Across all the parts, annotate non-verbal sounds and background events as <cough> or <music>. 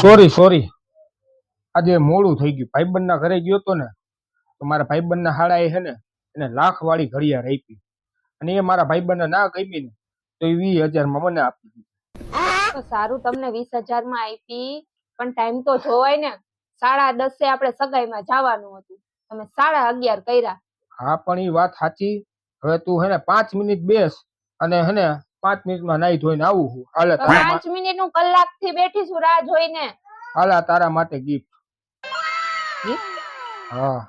Sorry sorry આજે મોડું થઈ ગયું. ભાઈબંધના ઘરે ગયો તો ને તો મારા ભાઈબંધના હાડા એ છે ને એને લાખ વાળી ઘડિયાળ આપી. અને એ મારા ભાઈબંધને ના ગમી ને તો એ વીસ હજારમાં મને આપી દીધી. તો સારું તમને વીસ હજારમાં આપી પણ ટાઈમ તો જોવાય ને સાડા દસે આપણે સગાઈમાં જવાનું હતું. તમે સાડા અગિયાર કર્યા. હા પણ એ વાત સાચી. હવે તું હે ને પાંચ મિનિટ બેસ અને હે ને પાંચ મિનિટમાં નાઈ ધોઈને આવું છું. હાલે પાંચ મિનિટનું કલાકથી બેઠી છું રાહ જોઈને. મા- તારા માટે ગિફ્ટ હા.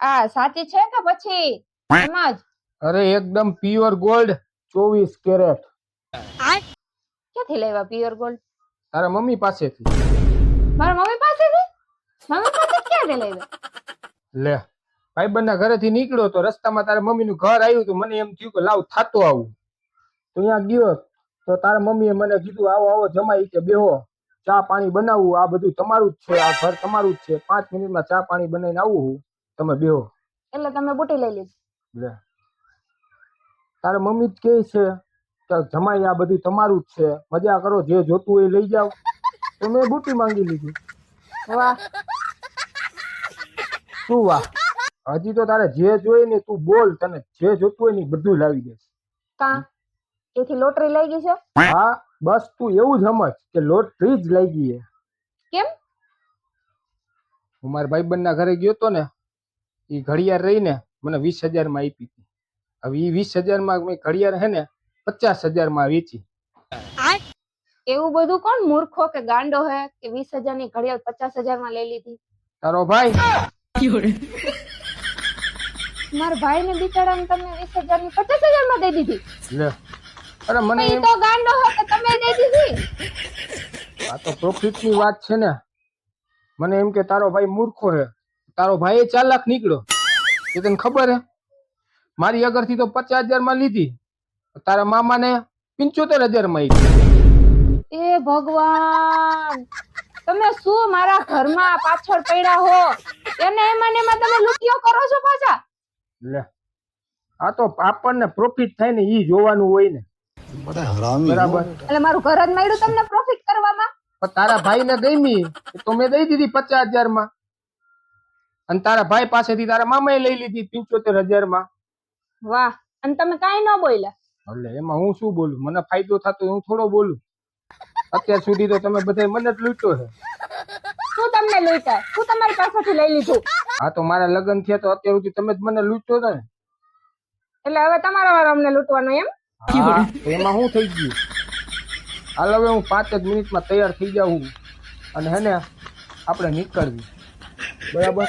આ સાચી છે કે પછી? સમજ અરે એકદમ પ્યોર ગોલ્ડ ચોવીસ કેરેટ ક્યાંથી લાવ્યા પ્યોર ગોલ્ડ તારા મમ્મી પાસેથી. મારા મમ્મી પાસેથી? મમ્મી પાસે ક્યાંથી લાવ્યા? લે. ભાઈબંધના ઘરેથી નીકળ્યો તો રસ્તામાં તારા મમ્મીનું ઘર આવ્યું હતું. મને એમ થયું કે લાવ થાતો આવું. તો અહીંયા ગયો તો તારા મમ્મીએ મને કીધું આવો આવો જમાઈ કે બેહો. ચા પાણી બનાવવું આ બધું તમારું જ છે. આ ઘર તમારું જ છે. પાંચ મિનિટમાં ચા પાણી બનાવીને આવું હું. તમે બેહો. એટલે તમે બુટી લઈ લીધી. તારા મમ્મી જ કે છે કે જમાઈ આ બધું તમારું જ છે. મજા કરો જે જોતું હોય એ લઈ જાઓ. તો મેં બુટી માંગી લીધી. વાહ. શું વાહ? હજી તો તારે જે જોઈએ ને તું બોલ તને જે જોતું હોય ને ઈ બધું લાવી દઈશ. કા? એથી લોટરી લઈ ગઈ છે? હા બસ તું એવું જ સમજ કે લોટરી જ લઈ ગઈ છે કેમ? હું મારા ભાઈબંધના ઘરે ગયો તો ને એ ઘડિયાળ રહીને મને વીસ હજારમાં આપી હતી. હવે એ વીસ હજારમાં મેં ઘડિયાળ હે ને પચાસ હજારમાં વેચી એવું બધું કોણ મૂર્ખો કે ગાંડો હે કે વીસ હજારની ઘડિયાળ પચાસ હજારમાં લઈ લીધી? તારો ભાઈ? <laughs> મારા ભાઈ ને બિચારાને તમે વીસ હજારની પચાસ હજારમાં દઈ દીધી. લે. અરે મને એ તો ગાંડો હે કે તમે દઈ દીધી. આ તો પ્રોફિટની વાત છે ને. મને એમ કે તારો ભાઈ મૂર્ખો હે તારો ભાઈ એ લાખ નીકળ્યો. એ તને ખબર હે મારી અગરથી તો પચાસ હજારમાં લીધી. તારા મામાને પંચોતેર હજારમાં એ ભગવાન તમે શું મારા ઘરમાં પાછળ પડ્યા હો? એને એમાં ને એમાં તમે લૂંટ્યો કરો છો? લે. આ તો આપણને પ્રોફિટ થાય ને ઈ જોવાનું હોય ને. બરાબર. એટલે મારું ઘર જ મળ્યું તમને પ્રોફિટ કરવામાં? પણ તારા ભાઈને ગમી. તો મેં દઈ દીધી પચાસ હજારમાં અને તારા ભાઈ પાસેથી તારા મામાએ લઈ લીધી પંચોતેર હજારમાં વાહ. અને તમે કાઈ ન બોલ્યા? એટલે એમાં હું શું બોલું? મને ફાયદો થતો હું થોડો બોલું. અત્યાર સુધી તો તમે બધા મને જ લૂંટો છે. શું તમને લૂંટાય? શું તમારી પાસેથી લઈ લીધું? આ તો મારા લગ્ન થયા તો અત્યાર સુધી તમે જ મને લૂંટો હતા ને. એટલે હવે તમારા વાળો અમને લૂંટવાનો એમ? હા, તો એમાં શું થઈ ગયું? હાલ હવે હું પાંચ જ મિનિટમાં તૈયાર થઈ જાઉં. અને હે ને આપણે નીકળવી. બરાબર?